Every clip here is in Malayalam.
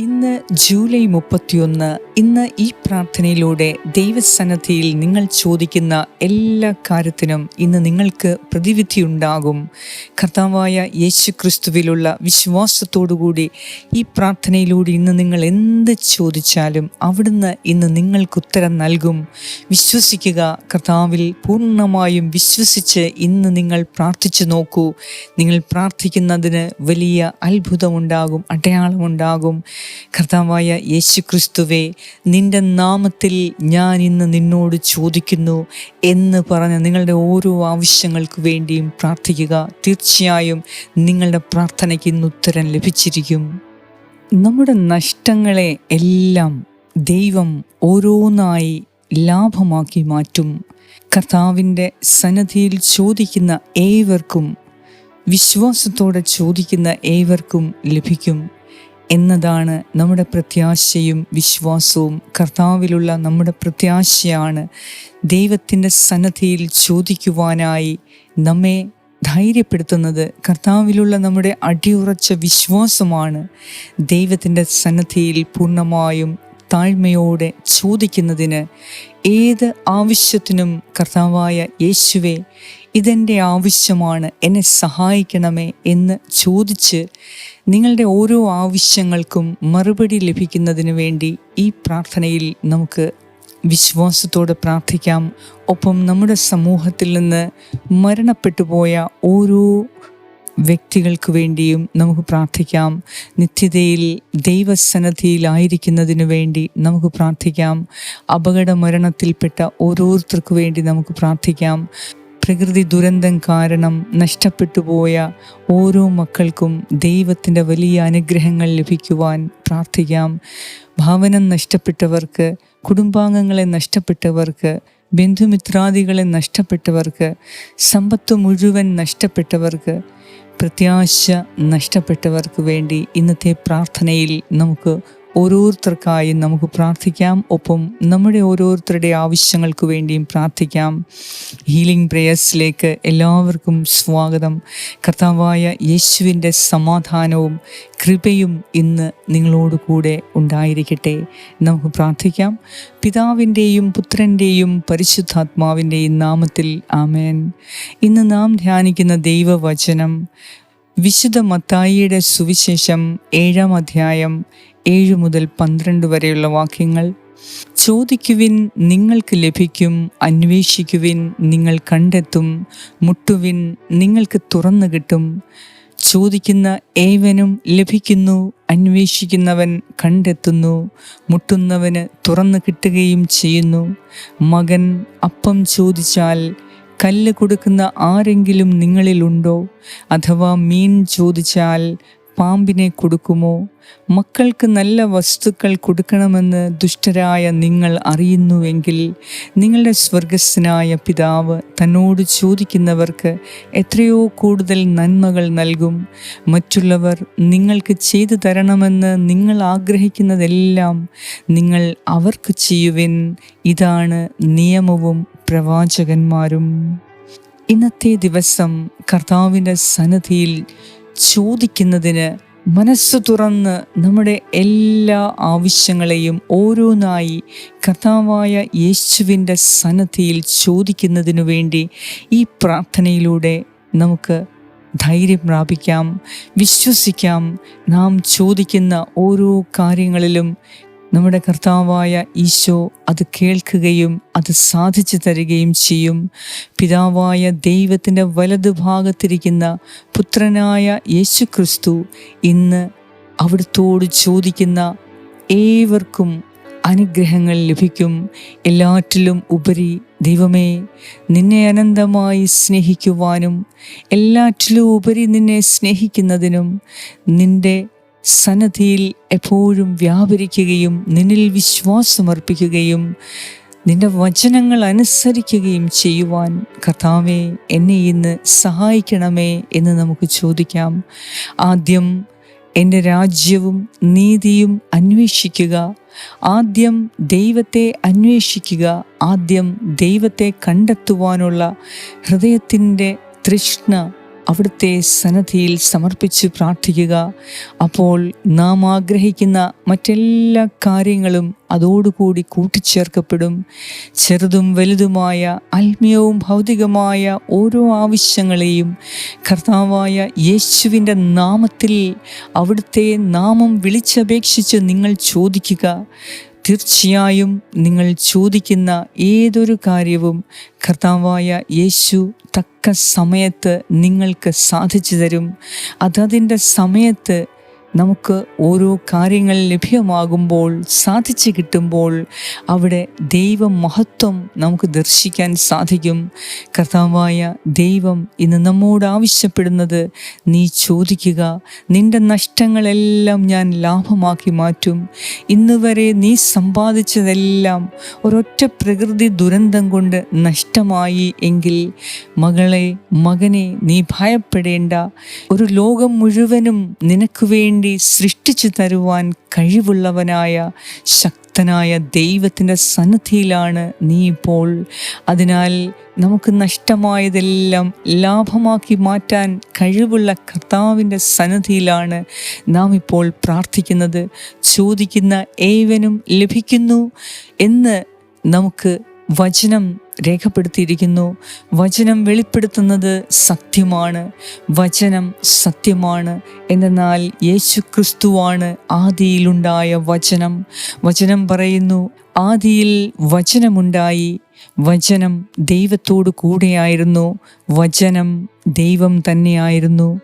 ഇന്ന് ജൂലൈ മുപ്പത്തിയൊന്ന് ഇന്ന് ഈ പ്രാർത്ഥനയിലൂടെ ദൈവസന്നദ്ധിയിൽ നിങ്ങൾ ചോദിക്കുന്ന എല്ലാ കാര്യത്തിനും ഇന്ന് നിങ്ങൾക്ക് പ്രതിവിധി ഉണ്ടാകും കർത്താവായ യേശു ക്രിസ്തുവിലുള്ള വിശ്വാസത്തോടുകൂടി ഈ പ്രാർത്ഥനയിലൂടെ ഇന്ന് നിങ്ങൾ എന്ത് ചോദിച്ചാലും അവിടുന്ന് ഇന്ന് നിങ്ങൾക്ക് ഉത്തരം നൽകും. വിശ്വസിക്കുക കർത്താവിൽ പൂർണമായും വിശ്വസിച്ച് ഇന്ന് നിങ്ങൾ പ്രാർത്ഥിച്ചു നോക്കൂ. നിങ്ങൾ പ്രാർത്ഥിക്കുന്നതിന് വലിയ അത്ഭുതമുണ്ടാകും അടയാളമുണ്ടാകും. കർത്താവായ യേശു ക്രിസ്തുവേ നിന്റെ നാമത്തിൽ ഞാൻ ഇന്ന് നിന്നോട് ചോദിക്കുന്നു എന്ന് പറഞ്ഞ് നിങ്ങളുടെ ഓരോ ആവശ്യങ്ങൾക്ക് വേണ്ടിയും പ്രാർത്ഥിക്കുക. തീർച്ചയായും നിങ്ങളുടെ പ്രാർത്ഥനയ്ക്ക് ഇന്ന് ഉത്തരം ലഭിച്ചിരിക്കും. നമ്മുടെ നഷ്ടങ്ങളെ എല്ലാം ദൈവം ഓരോന്നായി ലാഭമാക്കി മാറ്റും. കർത്താവിന്റെ സന്നദ്ധിയിൽ ചോദിക്കുന്ന ഏവർക്കും വിശ്വാസത്തോടെ ചോദിക്കുന്ന ഏവർക്കും ലഭിക്കും. എന്നതാണ് നമ്മുടെ പ്രത്യാശയും വിശ്വാസവും. കർത്താവിലുള്ള നമ്മുടെ പ്രത്യാശയാണ് ദൈവത്തിന്റെ സന്നദ്ധിയിൽ ചോദിക്കുവാനായി നമ്മെ ധൈര്യപ്പെടുത്തുന്നത്. കർത്താവിലുള്ള നമ്മുടെ അടിയുറച്ച വിശ്വാസമാണ് ദൈവത്തിന്റെ സന്നദ്ധിയിൽ പൂർണമായും താഴ്മയോടെ ചോദിക്കുന്നതിന്. ഏത് ആവശ്യത്തിനും കർത്താവായ യേശുവെ ഇതെന്റെ ആവശ്യമാണ്. എന്നെ സഹായിക്കണമേ എന്ന് ചോദിച്ച് നിങ്ങളുടെ ഓരോ ആവശ്യങ്ങൾക്കും മറുപടി ലഭിക്കുന്നതിന് വേണ്ടി ഈ പ്രാർത്ഥനയിൽ നമുക്ക് വിശ്വാസത്തോടെ പ്രാർത്ഥിക്കാം. ഒപ്പം നമ്മുടെ സമൂഹത്തിൽ നിന്ന് മരണപ്പെട്ടു പോയ ഓരോ വ്യക്തികൾക്ക് വേണ്ടിയും നമുക്ക് പ്രാർത്ഥിക്കാം. നിത്യതയിൽ ദൈവസന്നദ്ധിയിലായിരിക്കുന്നതിനു വേണ്ടി നമുക്ക് പ്രാർത്ഥിക്കാം. അപകട മരണത്തിൽപ്പെട്ട ഓരോരുത്തർക്കു വേണ്ടി നമുക്ക് പ്രാർത്ഥിക്കാം. പ്രകൃതി ദുരന്തം കാരണം നഷ്ടപ്പെട്ടു പോയ ഓരോ മക്കൾക്കും ദൈവത്തിന്റെ വലിയ അനുഗ്രഹങ്ങൾ ലഭിക്കുവാൻ പ്രാർത്ഥിക്കാം. ഭാവനം നഷ്ടപ്പെട്ടവർക്ക് കുടുംബാംഗങ്ങളെ നഷ്ടപ്പെട്ടവർക്ക് ബന്ധുമിത്രാദികളെ നഷ്ടപ്പെട്ടവർക്ക് സമ്പത്ത് മുഴുവൻ നഷ്ടപ്പെട്ടവർക്ക് പ്രത്യാശ നഷ്ടപ്പെട്ടവർക്ക് വേണ്ടി ഇന്നത്തെ പ്രാർത്ഥനയിൽ നമുക്ക് ഓരോരുത്തർക്കായും നമുക്ക് പ്രാർത്ഥിക്കാം. ഒപ്പം നമ്മുടെ ഓരോരുത്തരുടെ ആവശ്യങ്ങൾക്ക് വേണ്ടിയും പ്രാർത്ഥിക്കാം. ഹീലിംഗ് പ്രേയേഴ്സിലേക്ക് എല്ലാവർക്കും സ്വാഗതം. കർത്താവായ യേശുവിന്റെ സമാധാനവും കൃപയും ഇന്ന് നിങ്ങളോട് കൂടെ ഉണ്ടായിരിക്കട്ടെ. നമുക്ക് പ്രാർത്ഥിക്കാം. പിതാവിന്റെയും പുത്രന്റെയും പരിശുദ്ധാത്മാവിന്റെയും നാമത്തിൽ ആമേൻ. ഇന്ന് നാം ധ്യാനിക്കുന്ന ദൈവവചനം വിശുദ്ധ മത്തായിയുടെ സുവിശേഷം ഏഴാം അധ്യായം ഏഴ് മുതൽ പന്ത്രണ്ട് വരെയുള്ള വാക്യങ്ങൾ. ചോദിക്കുവിൻ നിങ്ങൾക്ക് ലഭിക്കും അന്വേഷിക്കുവിൻ നിങ്ങൾ കണ്ടെത്തും മുട്ടുവിൻ നിങ്ങൾക്ക് തുറന്നു കിട്ടും. ചോദിക്കുന്ന ഏവനും ലഭിക്കുന്നു അന്വേഷിക്കുന്നവൻ കണ്ടെത്തുന്നു മുട്ടുന്നവന് തുറന്നു കിട്ടുകയും ചെയ്യുന്നു. മകൻ അപ്പം ചോദിച്ചാൽ കല്ല് കൊടുക്കുന്ന ആരെങ്കിലും നിങ്ങളിലുണ്ടോ? അഥവാ മീൻ ചോദിച്ചാൽ പാമ്പിനെ കൊടുക്കുമോ? മക്കൾക്ക് നല്ല വസ്തുക്കൾ കൊടുക്കണമെന്ന് ദുഷ്ടരായ നിങ്ങൾ അറിയുന്നുവെങ്കിൽ നിങ്ങളുടെ സ്വർഗസ്സനായ പിതാവ് തന്നോട് ചോദിക്കുന്നവർക്ക് എത്രയോ കൂടുതൽ നന്മകൾ നൽകും. മറ്റുള്ളവർ നിങ്ങൾക്ക് ചെയ്തു തരണമെന്ന് നിങ്ങൾ ആഗ്രഹിക്കുന്നതെല്ലാം നിങ്ങൾ അവർക്ക് ചെയ്യുവിൻ. ഇതാണ് നിയമവും പ്രവാചകന്മാരും ഇന്നത്തെ ദിവസം കർത്താവിന്റെ സന്നദ്ധിയിൽ ചോദിക്കുന്നതിന് മനസ്സ് തുറന്ന് നമ്മുടെ എല്ലാ ആവശ്യങ്ങളെയും ഓരോന്നായി കർത്താവായ യേശുവിന്റെ സന്നദ്ധിയിൽ ചോദിക്കുന്നതിനു വേണ്ടി ഈ പ്രാർത്ഥനയിലൂടെ നമുക്ക് ധൈര്യം പ്രാപിക്കാം വിശ്വസിക്കാം. നാം ചോദിക്കുന്ന ഓരോ കാര്യങ്ങളിലും നമ്മുടെ കർത്താവായ ഈശോ അത് കേൾക്കുകയും അത് സാധിച്ചു തരികയും ചെയ്യും. പിതാവായ ദൈവത്തിന്റെ വലതുഭാഗത്തിരിക്കുന്ന പുത്രനായ യേശു ക്രിസ്തു ഇന്ന് അവിടുത്തോട് ചോദിക്കുന്ന ഏവർക്കും അനുഗ്രഹങ്ങൾ ലഭിക്കും. എല്ലാറ്റിലും ഉപരി ദൈവമേ നിന്നെ അനന്തമായി സ്നേഹിക്കുവാനും എല്ലാറ്റിലും ഉപരി നിന്നെ സ്നേഹിക്കുന്നതിനും നിന്റെ സന്നദ്ധിയിൽ എപ്പോഴും വ്യാപരിക്കുകയും നിന്നിൽ വിശ്വാസമർപ്പിക്കുകയും നിന്റെ വചനങ്ങൾ അനുസരിക്കുകയും ചെയ്യുവാൻ കർത്താവെ എന്നെ ഇന്ന് സഹായിക്കണമേ എന്ന് നമുക്ക് ചോദിക്കാം. ആദ്യം എന്റെ രാജ്യവും നീതിയും അന്വേഷിക്കുക. ആദ്യം ദൈവത്തെ അന്വേഷിക്കുക. ആദ്യം ദൈവത്തെ കണ്ടെത്തുവാനുള്ള ഹൃദയത്തിന്റെ തൃഷ്ണ അവിടുത്തെ സന്നദ്ധിയിൽ സമർപ്പിച്ച് പ്രാർത്ഥിക്കുക. അപ്പോൾ നാം ആഗ്രഹിക്കുന്ന മറ്റെല്ലാ കാര്യങ്ങളും അതോടുകൂടി കൂട്ടിച്ചേർക്കപ്പെടും. ചെറുതും വലുതുമായ ആത്മീയവും ഭൗതികമായ ഓരോ ആവശ്യങ്ങളെയും കർത്താവായ യേശുവിന്റെ നാമത്തിൽ അവിടുത്തെ നാമം വിളിച്ചപേക്ഷിച്ച് നിങ്ങൾ ചോദിക്കുക. തീർച്ചയായും നിങ്ങൾ ചോദിക്കുന്ന ഏതൊരു കാര്യവും കർത്താവായ യേശു തക്ക സമയത്ത് നിങ്ങൾക്ക് സാധിച്ചു തരും. അതതിന്റെ സമയത്ത് നമുക്ക് ഓരോ കാര്യങ്ങൾ ലഭ്യമാകുമ്പോൾ സാധിച്ചു കിട്ടുമ്പോൾ അവിടെ ദൈവമഹത്വം നമുക്ക് ദർശിക്കാൻ സാധിക്കും. കർത്താവായ ദൈവം ഇന്ന് നമ്മോട് ആവശ്യപ്പെടുന്നത് നീ ചോദിക്കുക നിന്റെ നഷ്ടങ്ങളെല്ലാം ഞാൻ ലാഭമാക്കി മാറ്റും. ഇന്നുവരെ നീ സമ്പാദിച്ചതെല്ലാം ഒരൊറ്റ പ്രകൃതി ദുരന്തം കൊണ്ട് നഷ്ടമായി എങ്കിൽ മകളെ മകനെ നീ ഭയപ്പെടേണ്ട. ഒരു ലോകം മുഴുവനും നിനക്ക് വേണ്ടി വേണ്ടി സൃഷ്ടിച്ചു തരുവാൻ കഴിവുള്ളവനായ ശക്തനായ ദൈവത്തിന്റെ സന്നദ്ധിയിലാണ് നീ ഇപ്പോൾ. അതിനാൽ നമുക്ക് നഷ്ടമായതെല്ലാം ലാഭമാക്കി മാറ്റാൻ കഴിവുള്ള കർത്താവിന്റെ സന്നദ്ധിയിലാണ് നാം ഇപ്പോൾ പ്രാർത്ഥിക്കുന്നത്. ചോദിക്കുന്ന ഏവനും ലഭിക്കുന്നു എന്ന് നമുക്ക് വചനം രേഖപ്പെടുത്തിയിരിക്കുന്നു. വചനം വെളിപ്പെടുത്തുന്നത് സത്യമാണ്. വചനം സത്യമാണ്. എന്നാൽ യേശു ക്രിസ്തുവാണ് ആദിയിലുണ്ടായ വചനം. വചനം പറയുന്നു ആദിയിൽ വചനമുണ്ടായി വചനം ദൈവത്തോടു കൂടെയായിരുന്നു. വചനം ദൈവം തന്നെയായിരുന്നു.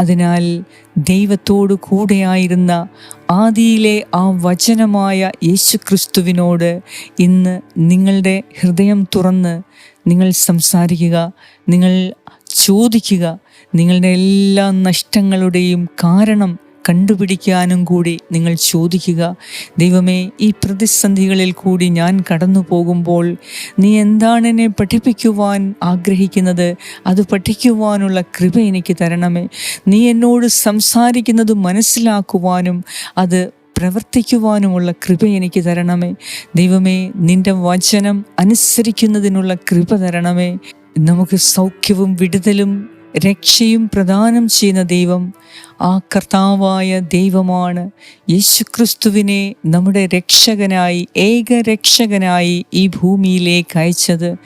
അതിനാൽ ദൈവത്തോടു കൂടെയായിരുന്ന ആദിയിലെ ആ വചനമായ യേശുക്രിസ്തുവിനോട് ഇന്ന് നിങ്ങളുടെ ഹൃദയം തുറന്ന് നിങ്ങൾ സംസാരിക്കുക നിങ്ങൾ ചോദിക്കുക. നിങ്ങളുടെ എല്ലാ നഷ്ടങ്ങളുടെയും കാരണം കണ്ടുപിടിക്കാനും കൂടി നിങ്ങൾ ചോദിക്കുക. ദൈവമേ ഈ പ്രതിസന്ധികളിൽ കൂടി ഞാൻ കടന്നു പോകുമ്പോൾ നീ എന്താണ് എന്നെ പഠിപ്പിക്കുവാൻ ആഗ്രഹിക്കുന്നത്? അത് പഠിക്കുവാനുള്ള കൃപ എനിക്ക് തരണമേ. നീ എന്നോട് സംസാരിക്കുന്നത് മനസ്സിലാക്കുവാനും അത് പ്രവർത്തിക്കുവാനുമുള്ള കൃപ എനിക്ക് തരണമേ. ദൈവമേ നിന്റെ വചനം അനുസരിക്കുന്നതിനുള്ള കൃപ തരണമേ. നമുക്ക് സൗഖ്യവും വിടുതലും രക്ഷയും പ്രദാനം ചെയ്യുന്ന ദൈവം ആ കർത്താവായ ദൈവമാണ്. യേശുക്രിസ്തുവിനെ നമ്മുടെ രക്ഷകനായി ഏക രക്ഷകനായി ഈ ഭൂമിയിലേക്ക് അയച്ചത്.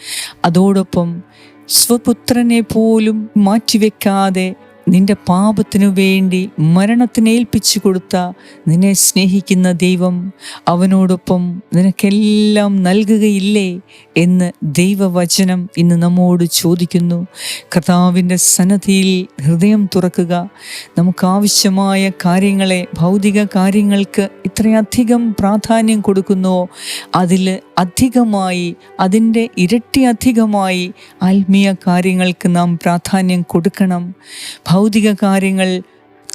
അതോടൊപ്പം സ്വപുത്രനെ പോലും മാറ്റിവെക്കാതെ നിന്റെ പാപത്തിനു വേണ്ടി മരണത്തിന് ഏൽപ്പിച്ചു കൊടുത്ത നിന്നെ സ്നേഹിക്കുന്ന ദൈവം അവനോടൊപ്പം നിനക്കെല്ലാം നൽകുകയില്ലേ എന്ന് ദൈവവചനം ഇന്ന് നമ്മോട് ചോദിക്കുന്നു. കർത്താവിന്റെ സന്നദ്ധിയിൽ ഹൃദയം തുറക്കുക. നമുക്കാവശ്യമായ കാര്യങ്ങളെ ഭൗതിക കാര്യങ്ങൾക്ക് ഇത്രയധികം പ്രാധാന്യം കൊടുക്കുന്നു. അതിൽ അധികമായി അതിന്റെ ഇരട്ടി അധികമായി ആത്മീയ കാര്യങ്ങൾക്ക് നാം പ്രാധാന്യം കൊടുക്കണം. ഭൗതിക കാര്യങ്ങൾ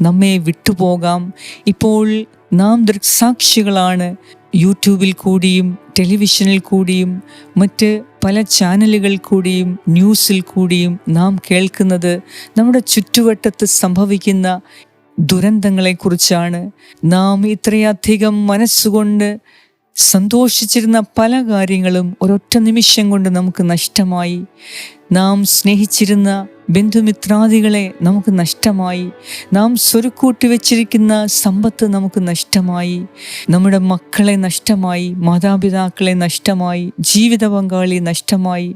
നമ്മെ വിട്ടുപോകാം. ഇപ്പോൾ നാം ദൃക്സാക്ഷികളാണ്. യൂട്യൂബിൽ കൂടിയും ടെലിവിഷനിൽ കൂടിയും മറ്റ് പല ചാനലുകൾ കൂടിയും ന്യൂസിൽ കൂടിയും നാം കേൾക്കുന്നത് നമ്മുടെ ചുറ്റുവട്ടത്ത് സംഭവിക്കുന്ന ദുരന്തങ്ങളെക്കുറിച്ചാണ്. നാം ഇത്രയധികം മനസ്സുകൊണ്ട് സന്തോഷിച്ചിരുന്ന പല കാര്യങ്ങളും ഒരൊറ്റ നിമിഷം കൊണ്ട് നമുക്ക് നഷ്ടമായി. നാം സ്നേഹിച്ചിരുന്ന ബന്ധുമിത്രാദികളെ നമുക്ക് നഷ്ടമായി. നാം സ്വരുക്കൂട്ടി വെച്ചിരിക്കുന്ന സമ്പത്ത് നമുക്ക് നഷ്ടമായി. നമ്മുടെ മക്കളെ നഷ്ടമായി മാതാപിതാക്കളെ നഷ്ടമായി ജീവിത പങ്കാളി നഷ്ടമായി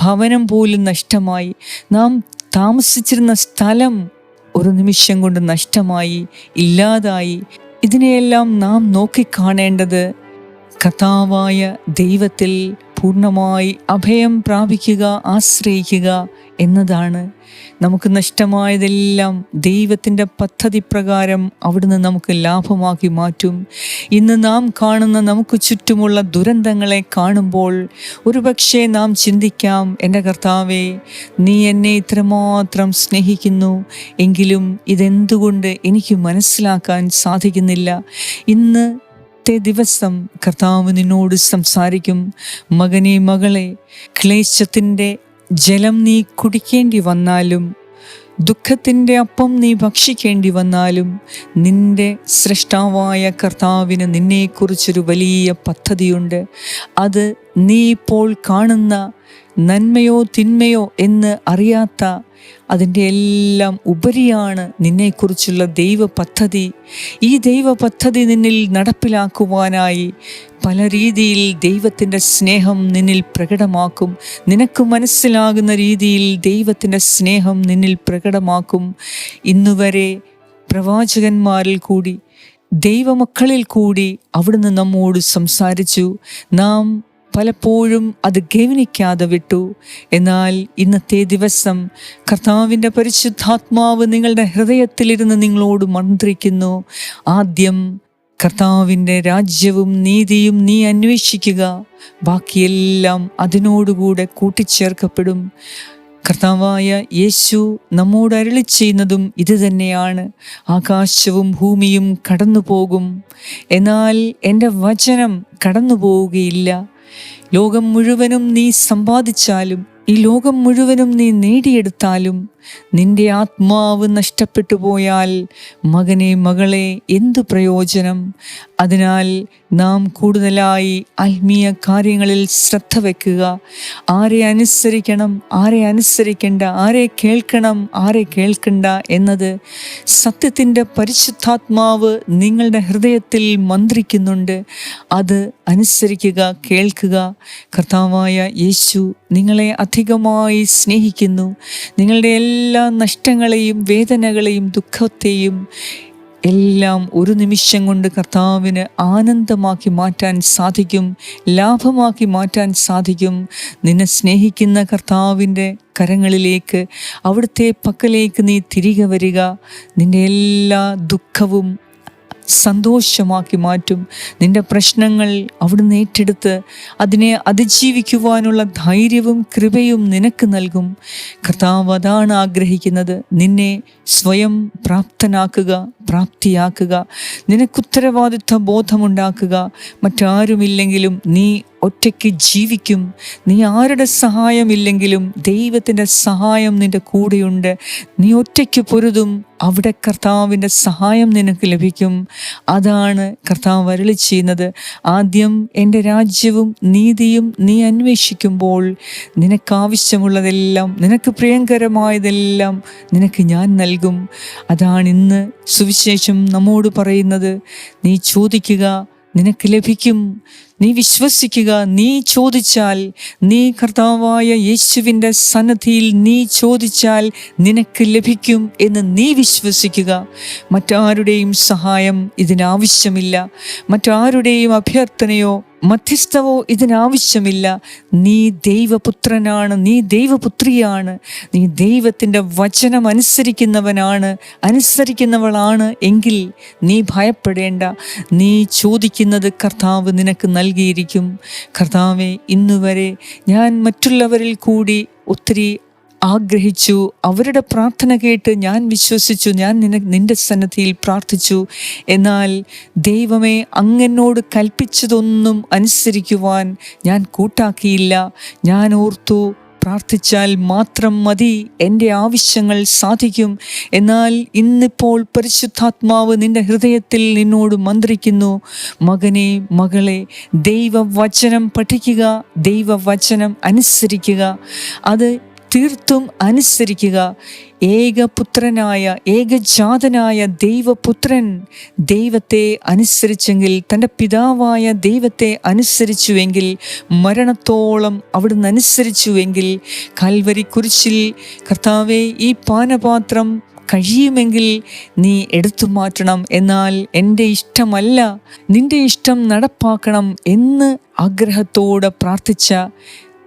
ഭവനം പോലും നഷ്ടമായി. നാം താമസിച്ചിരുന്ന സ്ഥലം ഒരു നിമിഷം കൊണ്ട് നഷ്ടമായി ഇല്ലാതായി. ഇതിനെയെല്ലാം നാം നോക്കിക്കാണേണ്ടത് കഥാവായ ദൈവത്തിൽ പൂർണമായി അഭയം പ്രാപിക്കുക ആശ്രയിക്കുക എന്നതാണ് നമുക്ക് നഷ്ടമായതെല്ലാം ദൈവത്തിന്റെ പദ്ധതി പ്രകാരം അവിടുന്ന് നമുക്ക് ലാഭമാക്കി മാറ്റും. ഇന്ന് നാം കാണുന്ന നമുക്ക് ചുറ്റുമുള്ള ദുരന്തങ്ങളെ കാണുമ്പോൾ ഒരുപക്ഷെ നാം ചിന്തിക്കാം എന്റെ കർത്താവേ നീ എന്നെ ഇത്രമാത്രം സ്നേഹിക്കുന്നു. എങ്കിലും ഇതെന്തുകൊണ്ട് എനിക്ക് മനസ്സിലാക്കാൻ സാധിക്കുന്നില്ല? ഇന്ന് ഇന്നത്തെ ദിവസം കർത്താവ് നിന്നോട് സംസാരിക്കും. മകനെ മകളെ ക്ലേശത്തിന്റെ ജലം നീ കുടിക്കേണ്ടി വന്നാലും ദുഃഖത്തിന്റെ അപ്പം നീ ഭക്ഷിക്കേണ്ടി വന്നാലും നിന്റെ സൃഷ്ടാവായ കർത്താവിന് നിന്നെക്കുറിച്ചൊരു വലിയ പദ്ധതിയുണ്ട്. അത് നീ ഇപ്പോൾ കാണുന്ന നന്മയോ തിന്മയോ എന്ന് അറിയാത്ത അതിന്റെ എല്ലാം ഉപരിയാണ് നിന്നെക്കുറിച്ചുള്ള ദൈവ പദ്ധതി ഈ ദൈവ പദ്ധതി നിന്നിൽ നടപ്പിലാക്കുവാനായി പല രീതിയിൽ ദൈവത്തിന്റെ സ്നേഹം നിന്നിൽ പ്രകടമാക്കും. നിനക്ക് മനസ്സിലാകുന്ന രീതിയിൽ ദൈവത്തിന്റെ സ്നേഹം നിന്നിൽ പ്രകടമാക്കും. ഇന്നുവരെ പ്രവാചകന്മാരിൽ കൂടി ദൈവമക്കളിൽ കൂടി അവിടുന്ന് നമ്മോട് സംസാരിച്ചു. നാം പലപ്പോഴും അത് ഗവനിക്കാതെ വിട്ടു. എന്നാൽ ഇന്നത്തെ ദിവസം കർത്താവിന്റെ പരിശുദ്ധാത്മാവ് നിങ്ങളുടെ ഹൃദയത്തിലിരുന്ന് നിങ്ങളോട് മന്ത്രിക്കുന്നു. ആദ്യം കർത്താവിന്റെ രാജ്യവും നീതിയും നീ അന്വേഷിക്കുക. ബാക്കിയെല്ലാം അതിനോടുകൂടെ കൂട്ടിച്ചേർക്കപ്പെടും. കർത്താവായ യേശു നമ്മോട് അരളി ചെയ്യുന്നതും ഇത് തന്നെയാണ്. ആകാശവും ഭൂമിയും കടന്നു പോകും എന്നാൽ എന്റെ വചനം കടന്നു പോവുകയില്ല ലോകം മുഴുവനും നീ സമ്പാദിച്ചാലും ഈ ലോകം മുഴുവനും നീ നേടിയെടുത്താലും നിന്റെ ആത്മാവ് നഷ്ടപ്പെട്ടു പോയാൽ മകനെ മകളെ എന്തു പ്രയോജനം? അതിനാൽ നാം കൂടുതലായി ആത്മീയ കാര്യങ്ങളിൽ ശ്രദ്ധ വെക്കുക. ആരെ അനുസരിക്കണം ആരെ അനുസരിക്കേണ്ട ആരെ കേൾക്കണം ആരെ കേൾക്കണ്ട എന്നത് സത്യത്തിന്റെ പരിശുദ്ധാത്മാവ് നിങ്ങളുടെ ഹൃദയത്തിൽ മന്ത്രിക്കുന്നുണ്ട്. അത് അനുസരിക്കുക കേൾക്കുക. കർത്താവായ യേശു നിങ്ങളെ അധികമായി സ്നേഹിക്കുന്നു. നിങ്ങളുടെ എല്ലാ നഷ്ടങ്ങളെയും വേദനകളെയും ദുഃഖത്തെയും എല്ലാം ഒരു നിമിഷം കൊണ്ട് കർത്താവിന് ആനന്ദമാക്കി മാറ്റാൻ സാധിക്കും ലാഭമാക്കി മാറ്റാൻ സാധിക്കും. നിന്നെ സ്നേഹിക്കുന്ന കർത്താവിന്റെ കരങ്ങളിലേക്ക് അവിടുത്തെ പക്കലേക്ക് നീ തിരികെ വരിക. നിന്റെ എല്ലാ ദുഃഖവും സന്തോഷമാക്കി മാറ്റും. നിന്റെ പ്രശ്നങ്ങൾ അവിടുന്ന് ഏറ്റെടുത്ത് അതിനെ അതിജീവിക്കുവാനുള്ള ധൈര്യവും കൃപയും നിനക്ക് നൽകും. കർത്താവ് അതാണ് ആഗ്രഹിക്കുന്നത്. നിന്നെ സ്വയം പ്രാപ്തനാക്കുക പ്രാപ്തിയാക്കുക. നിനക്കുത്തരവാദിത്വ ബോധമുണ്ടാക്കുക മറ്റാരുമില്ലെങ്കിലും നീ ഒറ്റയ്ക്ക് ജീവിക്കും. നീ ആരുടെ സഹായമില്ലെങ്കിലും ദൈവത്തിന്റെ സഹായം നിന്റെ കൂടെയുണ്ട്. നീ ഒറ്റയ്ക്ക് പൊരുതും. അവിടെ കർത്താവിന്റെ സഹായം നിനക്ക് ലഭിക്കും. അതാണ് കർത്താവ് വരളി ചെയ്യുന്നത്. ആദ്യം എന്റെ രാജ്യവും നീതിയും നീ അന്വേഷിക്കുമ്പോൾ നിനക്കാവശ്യമുള്ളതെല്ലാം നിനക്ക് പ്രിയങ്കരമായതെല്ലാം നിനക്ക് ഞാൻ നൽകും. അതാണ് ഇന്ന് സുവിശേഷം നമ്മോട് പറയുന്നത്. നീ ചോദിക്കുക നിനക്ക് ലഭിക്കും. നീ വിശ്വസിക്കുക. നീ ചോദിച്ചാൽ നീ കർത്താവായ യേശുവിന്റെ സന്നദ്ധിയിൽ നീ ചോദിച്ചാൽ നിനക്ക് ലഭിക്കും എന്ന് നീ വിശ്വസിക്കുക. മറ്റാരുടെയും സഹായം ഇതിനാവശ്യമില്ല. മറ്റാരുടെയും അഭ്യർത്ഥനയോ മധ്യസ്ഥവോ ഇതിനാവശ്യമില്ല. നീ ദൈവപുത്രനാണ് നീ ദൈവപുത്രിയാണ് നീ ദൈവത്തിന്റെ വചനം അനുസരിക്കുന്നവനാണ് അനുസരിക്കുന്നവളാണ് എങ്കിൽ നീ ഭയപ്പെടേണ്ട. നീ ചോദിക്കുന്നത് കർത്താവ് നിനക്ക് നൽകിയിരിക്കും. കർത്താവെ ഇന്നുവരെ ഞാൻ മറ്റുള്ളവരിൽ കൂടി ഒത്തിരി ആഗ്രഹിച്ചു. അവരുടെ പ്രാർത്ഥന കേട്ട് ഞാൻ വിശ്വസിച്ചു. ഞാൻ നിന നിന്റെ സന്നദ്ധിയിൽ പ്രാർത്ഥിച്ചു. എന്നാൽ ദൈവമേ അങ്ങനോട് കൽപ്പിച്ചതൊന്നും അനുസരിക്കുവാൻ ഞാൻ കൂട്ടാക്കിയില്ല. ഞാൻ ഓർത്തു പ്രാർത്ഥിച്ചാൽ മാത്രം മതി. എന്റെ ആവശ്യങ്ങൾ സാധിക്കും. എന്നാൽ ഇന്നിപ്പോൾ പരിശുദ്ധാത്മാവ് നിന്റെ ഹൃദയത്തിൽ നിന്നോട് മന്ത്രിക്കുന്നു. മകനെ മകളെ ദൈവവചനം പഠിക്കുക ദൈവവചനം അനുസരിക്കുക. അത് തീർത്തും അനുസരിക്കുക. ഏകപുത്രനായ ഏകജാതനായ ദൈവപുത്രൻ ദൈവത്തെ അനുസരിച്ചെങ്കിൽ തന്റെ പിതാവായ ദൈവത്തെ അനുസരിച്ചുവെങ്കിൽ മരണത്തോളം അവിടുന്ന് അനുസരിച്ചുവെങ്കിൽ കൽവരി കുരിശിൽ കർത്താവെ ഈ പാനപാത്രം കഴിയുമെങ്കിൽ നീ എടുത്തു മാറ്റണം. എന്നാൽ എന്റെ ഇഷ്ടമല്ല നിന്റെ ഇഷ്ടം നടപ്പാക്കണം എന്ന് ആഗ്രഹത്തോടെ പ്രാർത്ഥിച്ച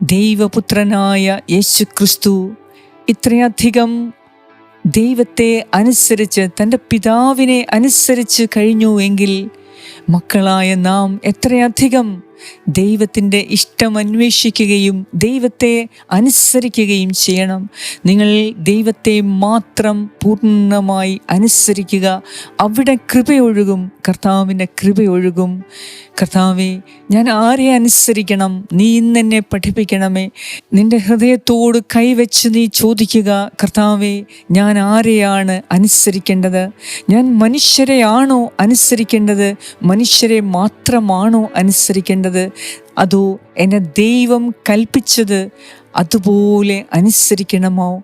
ദൈവപുത്രനായ യേശു ക്രിസ്തു ഇത്രയധികം ദൈവത്തെ അനുസരിച്ച് തന്റെ പിതാവിനെ അനുസരിച്ച് കഴിഞ്ഞു എങ്കിൽ മക്കളായ നാം എത്രയധികം ദൈവത്തിന്റെ ഇഷ്ടം അന്വേഷിക്കുകയും ദൈവത്തെ അനുസരിക്കുകയും ചെയ്യണം. നിങ്ങൾ ദൈവത്തെ മാത്രം പൂർണമായി അനുസരിക്കുക. അവിടെ കൃപയൊഴുകും. കർത്താവിന്റെ കൃപയൊഴുകും. കർത്താവെ ഞാൻ ആരെ അനുസരിക്കണം? നീ ഇന്ന് എന്നെ പഠിപ്പിക്കണമേ. നിന്റെ ഹൃദയത്തോട് കൈവച്ച് നീ ചോദിക്കുക കർത്താവെ ഞാൻ ആരെയാണ് അനുസരിക്കേണ്ടത്? ഞാൻ മനുഷ്യരെയാണോ അനുസരിക്കേണ്ടത്? മനുഷ്യരെ മാത്രമാണോ അനുസരിക്കേണ്ടത്? അതോ എന്നെ ദൈവം കൽപ്പിച്ചത് അതുപോലെ അനുസരിക്കണമോ?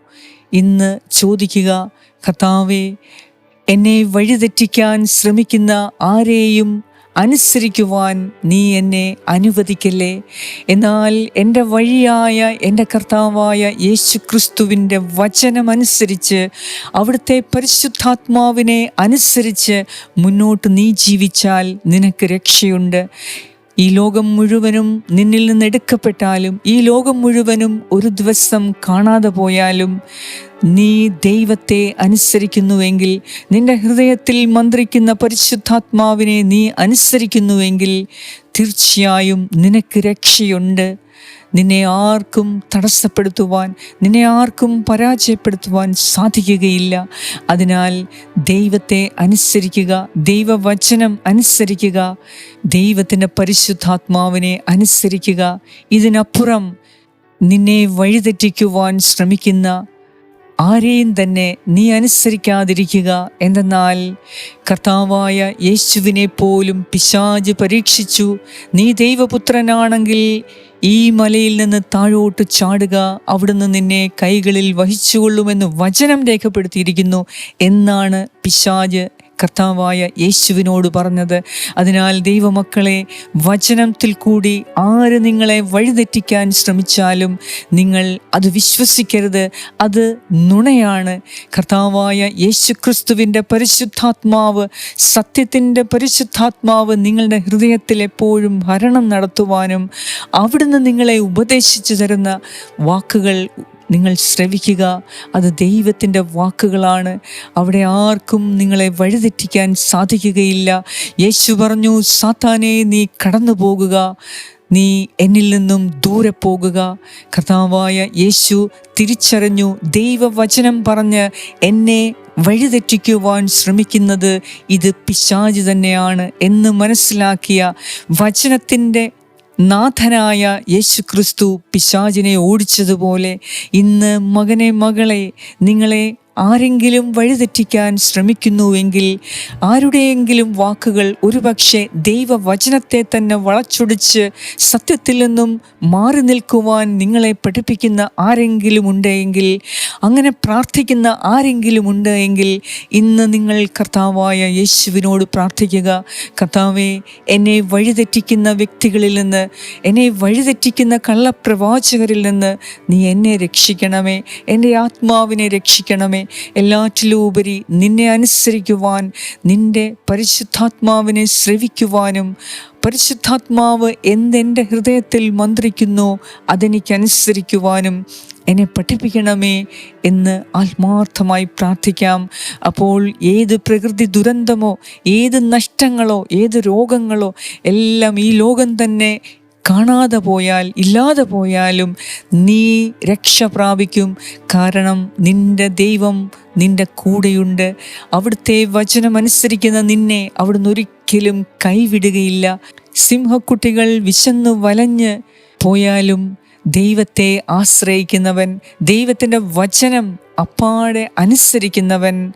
ഇന്ന് ചോദിക്കുക കർത്താവെ എന്നെ വഴിതെറ്റിക്കാൻ ശ്രമിക്കുന്ന ആരെയും അനുസരിക്കുവാൻ നീ എന്നെ അനുവദിക്കല്ലേ? എന്നാൽ എന്റെ വഴിയായ എന്റെ കർത്താവായ യേശു ക്രിസ്തുവിന്റെ വചനമനുസരിച്ച് അവിടുത്തെ പരിശുദ്ധാത്മാവിനെ അനുസരിച്ച് മുന്നോട്ട് നീ ജീവിച്ചാൽ നിനക്ക് രക്ഷയുണ്ട്. ഈ ലോകം മുഴുവനും നിന്നിൽ നിന്ന് എടുക്കപ്പെട്ടാലും ഈ ലോകം മുഴുവനും ഒരു ദിവസം കാണാതെ പോയാലും നീ ദൈവത്തെ അനുസരിക്കുന്നുവെങ്കിൽ നിന്റെ ഹൃദയത്തിൽ മന്ത്രിക്കുന്ന പരിശുദ്ധാത്മാവിനെ നീ അനുസരിക്കുന്നുവെങ്കിൽ തീർച്ചയായും നിനക്ക് രക്ഷയുണ്ട്. നിന്നെ ആർക്കും തടസ്സപ്പെടുത്തുവാൻ നിന്നെ ആർക്കും പരാജയപ്പെടുത്തുവാൻ സാധിക്കുകയില്ല. അതിനാൽ ദൈവത്തെ അനുസരിക്കുക ദൈവവചനം അനുസരിക്കുക ദൈവത്തിന്റെ പരിശുദ്ധാത്മാവിനെ അനുസരിക്കുക. ഇതിനപ്പുറം നിന്നെ വഴിതെറ്റിക്കുവാൻ ശ്രമിക്കുന്ന ആരെയും തന്നെ നീ അനുസരിക്കാതിരിക്കുക. എന്തെന്നാൽ കർത്താവായ യേശുവിനെ പോലും പിശാജ് പരീക്ഷിച്ചു. നീ ദൈവപുത്രനാണെങ്കിൽ ഈ മലയിൽ നിന്ന് താഴോട്ട് ചാടുക. അവിടുന്ന് നിന്നെ കൈകളിൽ വഹിച്ചുകൊള്ളുമെന്ന് വചനം രേഖപ്പെടുത്തിയിരിക്കുന്നു. എന്നാണ് പിശാജ് കർത്താവായ യേശുവിനോട് പറഞ്ഞത് അതിനാൽ ദൈവമക്കളെ വചനത്തിൽ കൂടി ആര് നിങ്ങളെ വഴിതെറ്റിക്കാൻ ശ്രമിച്ചാലും നിങ്ങൾ അത് വിശ്വസിക്കരുത്. അത് നുണയാണ്. കർത്താവായ യേശു ക്രിസ്തുവിന്റെ പരിശുദ്ധാത്മാവ് സത്യത്തിന്റെ പരിശുദ്ധാത്മാവ് നിങ്ങളുടെ ഹൃദയത്തിൽ എപ്പോഴും ഭരണം നടത്തുവാനും അവിടുന്ന് നിങ്ങളെ ഉപദേശിച്ചു തരുന്ന വാക്കുകൾ നിങ്ങൾ ശ്രവിക്കുക. അത് ദൈവത്തിന്റെ വാക്കുകളാണ്. അവിടെ ആർക്കും നിങ്ങളെ വഴിതെറ്റിക്കാൻ സാധിക്കുകയില്ല. യേശു പറഞ്ഞു സാത്താനെ നീ കടന്നു പോകുക നീ എന്നിൽ നിന്നും ദൂരെ പോകുക. കർത്താവായ യേശു തിരിച്ചറിഞ്ഞു. ദൈവവചനം പറഞ്ഞ് എന്നെ വഴിതെറ്റിക്കുവാൻ ശ്രമിക്കുന്നത് ഇത് പിശാജ് തന്നെയാണ് എന്ന് മനസ്സിലാക്കിയ വചനത്തിന്റെ നാഥനായ യേശുക്രിസ്തു പിശാചിനെ ഓടിച്ചതുപോലെ ഇന്ന് മകനെ മകളെ നിങ്ങളെ ആരെങ്കിലും വഴിതെറ്റിക്കാൻ ശ്രമിക്കുന്നുവെങ്കിൽ ആരുടെയെങ്കിലും വാക്കുകൾ ഒരുപക്ഷെ ദൈവവചനത്തെ തന്നെ വളച്ചൊടിച്ച് സത്യത്തിൽ നിന്നും മാറി നിൽക്കുവാൻ നിങ്ങളെ പഠിപ്പിക്കുന്ന ആരെങ്കിലും ഉണ്ടെങ്കിൽ അങ്ങനെ പ്രാർത്ഥിക്കുന്ന ആരെങ്കിലും ഉണ്ട് എങ്കിൽ ഇന്ന് നിങ്ങൾ കർത്താവായ യേശുവിനോട് പ്രാർത്ഥിക്കുക. കർത്താവെ എന്നെ വഴിതെറ്റിക്കുന്ന വ്യക്തികളിൽ നിന്ന് എന്നെ വഴിതെറ്റിക്കുന്ന കള്ളപ്രവാചകരിൽ നിന്ന് നീ എന്നെ രക്ഷിക്കണമേ. എന്റെ ആത്മാവിനെ രക്ഷിക്കണമേ. എല്ലാറ്റിലും ഉപരി നിന്നെ അനുസരിക്കുവാൻ നിന്റെ പരിശുദ്ധാത്മാവിനെ ശ്രവിക്കുവാനും പരിശുദ്ധാത്മാവ് എന്തെന്റെ ഹൃദയത്തിൽ മന്ത്രിക്കുന്നു അതെനിക്കനുസരിക്കുവാനും എന്നെ പഠിപ്പിക്കണമേ എന്ന് ആത്മാർത്ഥമായി പ്രാർത്ഥിക്കാം. അപ്പോൾ ഏത് പ്രകൃതി ദുരന്തമോ ഏത് നഷ്ടങ്ങളോ ഏത് രോഗങ്ങളോ എല്ലാം ഈ ലോകം തന്നെ കാണാതെ പോയാൽ ഇല്ലാതെ പോയാലും നീ രക്ഷ പ്രാപിക്കും. കാരണം നിന്റെ ദൈവം നിന്റെ കൂടെയുണ്ട്. അവിടുത്തെ വചനമനുസരിക്കുന്ന നിന്നെ അവിടുന്ന് ഒരിക്കലും കൈവിടുകയില്ല. സിംഹക്കുട്ടികൾ വിശന്നു വലഞ്ഞ് പോയാലും ദൈവത്തെ ആശ്രയിക്കുന്നവൻ ദൈവത്തിന്റെ വചനം അപ്പാടെ അനുസരിക്കുന്നവൻ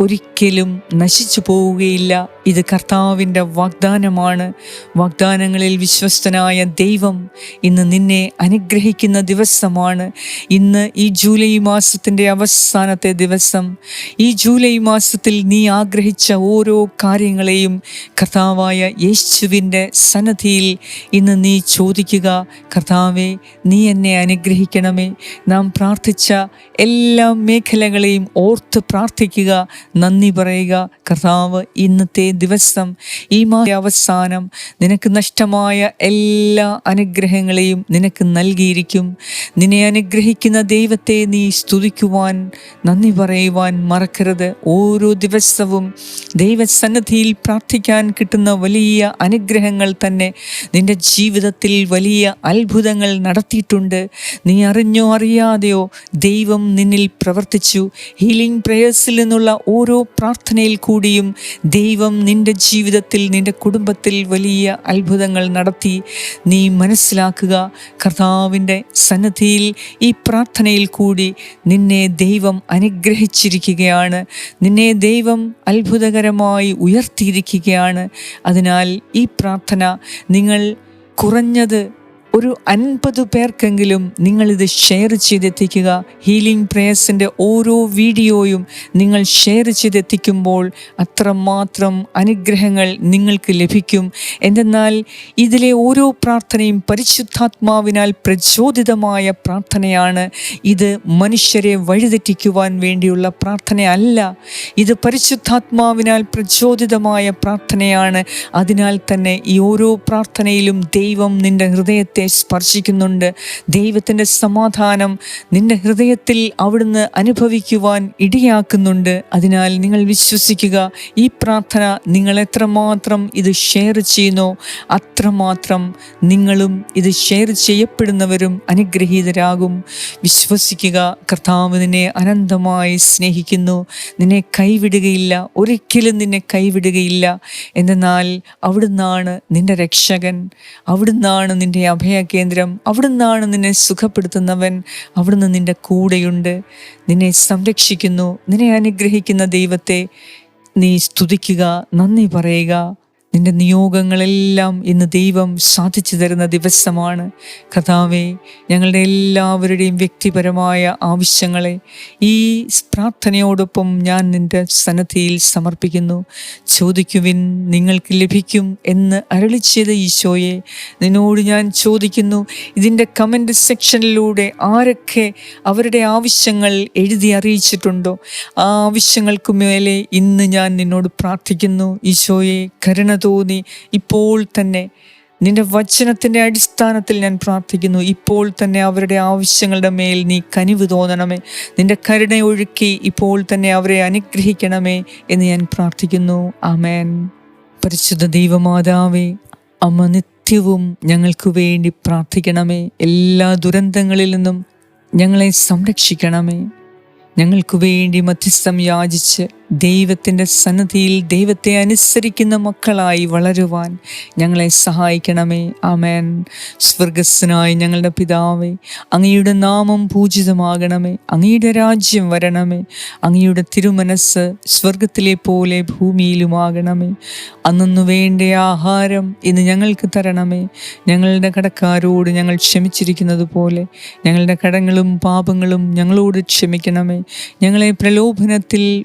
ഒരിക്കലും നശിച്ചു പോവുകയില്ല. ഇത് കർത്താവിന്റെ വാഗ്ദാനമാണ്. വാഗ്ദാനങ്ങളിൽ വിശ്വസ്തനായ ദൈവം ഇന്ന് നിന്നെ അനുഗ്രഹിക്കുന്ന ദിവസമാണ്. ഇന്ന് ഈ ജൂലൈ മാസത്തിന്റെ അവസാനത്തെ ദിവസം. ഈ ജൂലൈ മാസത്തിൽ നീ ആഗ്രഹിച്ച ഓരോ കാര്യങ്ങളെയും കർത്താവായ യേശുവിന്റെ സന്നദ്ധിയിൽ ഇന്ന് നീ ചോദിക്കുക കർത്താവെ നീ എന്നെ അനുഗ്രഹിക്കണമേ? നാം പ്രാർത്ഥിച്ച എല്ലാ മേഖലകളെയും ഓർത്ത് പ്രാർത്ഥിക്കുക നന്ദി പറയുക. കർത്താവ് ഇന്നത്തെ ദിവസം ഈ മാസ അവസാനം നിനക്ക് നഷ്ടമായ എല്ലാ അനുഗ്രഹങ്ങളെയും നിനക്ക് നൽകിയിരിക്കും. നിന്നെ അനുഗ്രഹിക്കുന്ന ദൈവത്തെ നീ സ്തുതിക്കുവാൻ നന്ദി പറയുവാൻ മറക്കരുത്. ഓരോ ദിവസവും ദൈവസന്നദ്ധിയിൽ പ്രാർത്ഥിക്കാൻ കിട്ടുന്ന വലിയ അനുഗ്രഹങ്ങൾ തന്നെ നിന്റെ ജീവിതത്തിൽ വലിയ അത്ഭുതങ്ങൾ നടത്തിയിട്ടുണ്ട്. നീ അറിഞ്ഞോ അറിയാതെയോ ദൈവം നിന്നിൽ പ്രവർത്തിച്ചു. ഹീലിംഗ് പ്രേയേഴ്സിൽ നിന്നുള്ള ഓരോ പ്രാർത്ഥനയിൽ കൂടിയും ദൈവം നിന്റെ ജീവിതത്തിൽ നിന്റെ കുടുംബത്തിൽ വലിയ അത്ഭുതങ്ങൾ നടത്തി നീ മനസ്സിലാക്കുക. കർത്താവിന്റെ സന്നദ്ധിയിൽ ഈ പ്രാർത്ഥനയിൽ കൂടി നിന്നെ ദൈവം അനുഗ്രഹിച്ചിരിക്കുകയാണ്. നിന്നെ ദൈവം അത്ഭുതകരമായി ഉയർത്തിയിരിക്കുകയാണ്. അതിനാൽ ഈ പ്രാർത്ഥന നിങ്ങൾ കുറഞ്ഞത് ഒരു അൻപത് പേർക്കെങ്കിലും നിങ്ങളിത് ഷെയർ ചെയ്തെത്തിക്കുക. ഹീലിംഗ് പ്രേയേഴ്സിന്റെ ഓരോ വീഡിയോയും നിങ്ങൾ ഷെയർ ചെയ്തെത്തിക്കുമ്പോൾ അത്രമാത്രം അനുഗ്രഹങ്ങൾ നിങ്ങൾക്ക് ലഭിക്കും. എന്തെന്നാൽ ഇതിലെ ഓരോ പ്രാർത്ഥനയും പരിശുദ്ധാത്മാവിനാൽ പ്രചോദിതമായ പ്രാർത്ഥനയാണ്. ഇത് മനുഷ്യരെ വഴിതെറ്റിക്കുവാൻ വേണ്ടിയുള്ള പ്രാർത്ഥനയല്ല. ഇത് പരിശുദ്ധാത്മാവിനാൽ പ്രചോദിതമായ പ്രാർത്ഥനയാണ്. അതിനാൽ തന്നെ ഈ ഓരോ പ്രാർത്ഥനയിലും ദൈവം നിന്റെ ഹൃദയത്തെ സ്പർശിക്കുന്നുണ്ട്. ദൈവത്തിന്റെ സമാധാനം നിന്റെ ഹൃദയത്തിൽ അവിടുന്ന് അനുഭവിക്കുവാൻ ഇടയാക്കുന്നുണ്ട്. അതിനാൽ നിങ്ങൾ വിശ്വസിക്കുക ഈ പ്രാർത്ഥന നിങ്ങൾ എത്രമാത്രം ഇത് ഷെയർ ചെയ്യുന്നോ അത്രമാത്രം നിങ്ങളും ഇത് ഷെയർ ചെയ്യപ്പെടുന്നവരും അനുഗ്രഹീതരാകും. വിശ്വസിക്കുക കർത്താവ് നിന്നെ അനന്തമായി സ്നേഹിക്കുന്നു. നിന്നെ കൈവിടുകയില്ല ഒരിക്കലും നിന്നെ കൈവിടുകയില്ല. എന്തെന്നാൽ അവിടുന്നാണ് നിന്റെ രക്ഷകൻ. അവിടുന്നാണ് നിന്റെ അഭയ കേന്ദ്രം അവിടുന്നാണ് നിന്നെ സുഖപ്പെടുത്തുന്നവൻ. അവിടുന്ന് നിന്റെ കൂടെയുണ്ട്. നിന്നെ സംരക്ഷിക്കുന്നു. നിന്നെ അനുഗ്രഹിക്കുന്ന ദൈവത്തെ നീ സ്തുതിക്കുക നന്ദി പറയുക. നിന്റെ നിയോഗങ്ങളെല്ലാം ഇന്ന് ദൈവം സാധിച്ചു തരുന്ന ദിവസമാണ്. കഥാവെ ഞങ്ങളുടെ എല്ലാവരുടെയും വ്യക്തിപരമായ ആവശ്യങ്ങളെ ഈ പ്രാർത്ഥനയോടൊപ്പം ഞാൻ നിന്റെ സന്നദ്ധിയിൽ സമർപ്പിക്കുന്നു. ചോദിക്കുവിൻ നിങ്ങൾക്ക് ലഭിക്കും എന്ന് അരളി ചെയ്ത ഈശോയെ നിന്നോട് ഞാൻ ചോദിക്കുന്നു. ഇതിന്റെ കമന്റ് സെക്ഷനിലൂടെ ആരൊക്കെ അവരുടെ ആവശ്യങ്ങൾ എഴുതി അറിയിച്ചിട്ടുണ്ടോ? ആ ആവശ്യങ്ങൾക്ക് മേലെ ഇന്ന് ഞാൻ നിന്നോട് പ്രാർത്ഥിക്കുന്നു. ഈശോയെ കരുണ തോന്നി. ഇപ്പോൾ തന്നെ നിന്റെ വചനത്തിന്റെ അടിസ്ഥാനത്തിൽ ഞാൻ പ്രാർത്ഥിക്കുന്നു. ഇപ്പോൾ തന്നെ അവരുടെ ആവശ്യങ്ങളുടെ മേൽ നീ കനിവ് തോന്നണമേ. നിന്റെ കരുണ ഒഴുക്കി ഇപ്പോൾ തന്നെ അവരെ അനുഗ്രഹിക്കണമേ എന്ന് ഞാൻ പ്രാർത്ഥിക്കുന്നു. ആമേൻ. പരിശുദ്ധ ദൈവമാതാവേ അമ്മ നിത്യവും ഞങ്ങൾക്ക് വേണ്ടി പ്രാർത്ഥിക്കണമേ. എല്ലാ ദുരന്തങ്ങളിൽ നിന്നും ഞങ്ങളെ സംരക്ഷിക്കണമേ. ഞങ്ങൾക്ക് വേണ്ടി മധ്യസ്ഥം യാചിച്ച് ദൈവത്തിന്റെ സന്നദ്ധിയിൽ ദൈവത്തെ അനുസരിക്കുന്ന മക്കളായി വളരുവാൻ ഞങ്ങളെ സഹായിക്കണമേ. ആമേൻ. സ്വർഗസ്സനായി ഞങ്ങളുടെ പിതാവേ അങ്ങയുടെ നാമം പൂജിതമാകണമേ. അങ്ങയുടെ രാജ്യം വരണമേ. അങ്ങയുടെ തിരുമനസ് സ്വർഗത്തിലെ പോലെ ഭൂമിയിലുമാകണമേ. അന്നു വേണ്ട ആഹാരം ഇന്ന് ഞങ്ങൾക്ക് തരണമേ. ഞങ്ങളുടെ കടക്കാരോട് ഞങ്ങൾ ക്ഷമിച്ചിരിക്കുന്നത് പോലെ ഞങ്ങളുടെ കടങ്ങളും പാപങ്ങളും ഞങ്ങളോട് ക്ഷമിക്കണമേ. ഞങ്ങളെ പ്രലോഭനത്തിൽ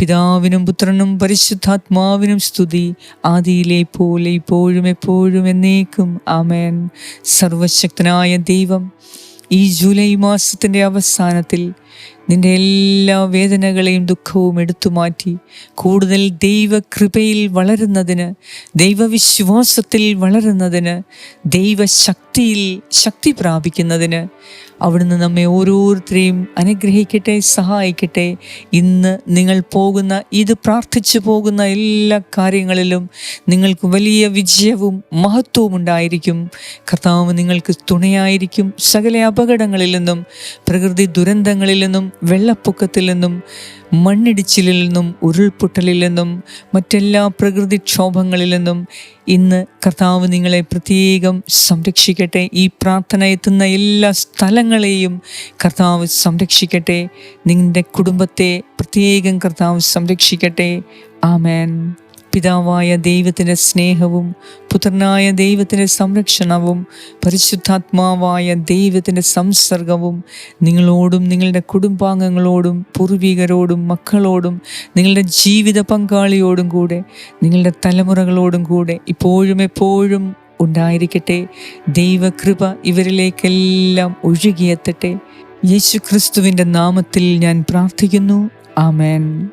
പിതാവിനും പുത്രനും പരിശുദ്ധാത്മാവിനും സ്തുതി. ആദിയിലെ പോലെ ഇപ്പോഴും എപ്പോഴും എന്നേക്കും. ആമേൻ. സർവശക്തനായ ദൈവം ഈ ജൂലൈ മാസത്തിന്റെ അവസാനത്തിൽ നിന്റെ എല്ലാ വേദനകളെയും ദുഃഖവും എടുത്തു മാറ്റി കൂടുതൽ ദൈവകൃപയിൽ വളരുന്നതിന് ദൈവവിശ്വാസത്തിൽ വളരുന്നതിന് ദൈവശക്തിയിൽ ശക്തി പ്രാപിക്കുന്നതിന് അവിടുന്ന് നമ്മെ ഓരോരുത്തരെയും അനുഗ്രഹിക്കട്ടെ സഹായിക്കട്ടെ. ഇന്ന് നിങ്ങൾ പോകുന്ന ഇത് പ്രാർത്ഥിച്ചു പോകുന്ന എല്ലാ കാര്യങ്ങളിലും നിങ്ങൾക്ക് വലിയ വിജയവും മഹത്വവും ഉണ്ടായിരിക്കും. കർത്താവ് നിങ്ങൾക്ക് തുണയായിരിക്കും. സകല അപകടങ്ങളിൽ നിന്നും പ്രകൃതി ദുരന്തങ്ങളിൽ നിന്നും വെള്ളപ്പൊക്കത്തിൽ നിന്നും മണ്ണിടിച്ചിലിൽ നിന്നും ഉരുൾപൊട്ടലിൽ നിന്നും മറ്റെല്ലാ പ്രകൃതിക്ഷോഭങ്ങളിൽ നിന്നും ഇന്ന് കർത്താവ് നിങ്ങളെ പ്രത്യേകം സംരക്ഷിക്കട്ടെ. ഈ പ്രാർത്ഥന എത്തുന്ന എല്ലാ സ്ഥലങ്ങളെയും കർത്താവ് സംരക്ഷിക്കട്ടെ. നിങ്ങളുടെ കുടുംബത്തെ പ്രത്യേകം കർത്താവ് സംരക്ഷിക്കട്ടെ. ആമേൻ. പിതാവായ ദൈവത്തിന്റെ സ്നേഹവും പുത്രനായ ദൈവത്തിന്റെ സംരക്ഷണവും പരിശുദ്ധാത്മാവായ ദൈവത്തിന്റെ സംസർഗവും നിങ്ങളോടും നിങ്ങളുടെ കുടുംബാംഗങ്ങളോടും പൂർവികരോടും മക്കളോടും നിങ്ങളുടെ ജീവിത പങ്കാളിയോടും കൂടെ നിങ്ങളുടെ തലമുറകളോടും കൂടെ ഇപ്പോഴും എപ്പോഴും ഉണ്ടായിരിക്കട്ടെ. ദൈവകൃപ ഇവരിലേക്കെല്ലാം ഒഴുകിയെത്തട്ടെ. യേശു ക്രിസ്തുവിന്റെ നാമത്തിൽ ഞാൻ പ്രാർത്ഥിക്കുന്നു. ആമേൻ.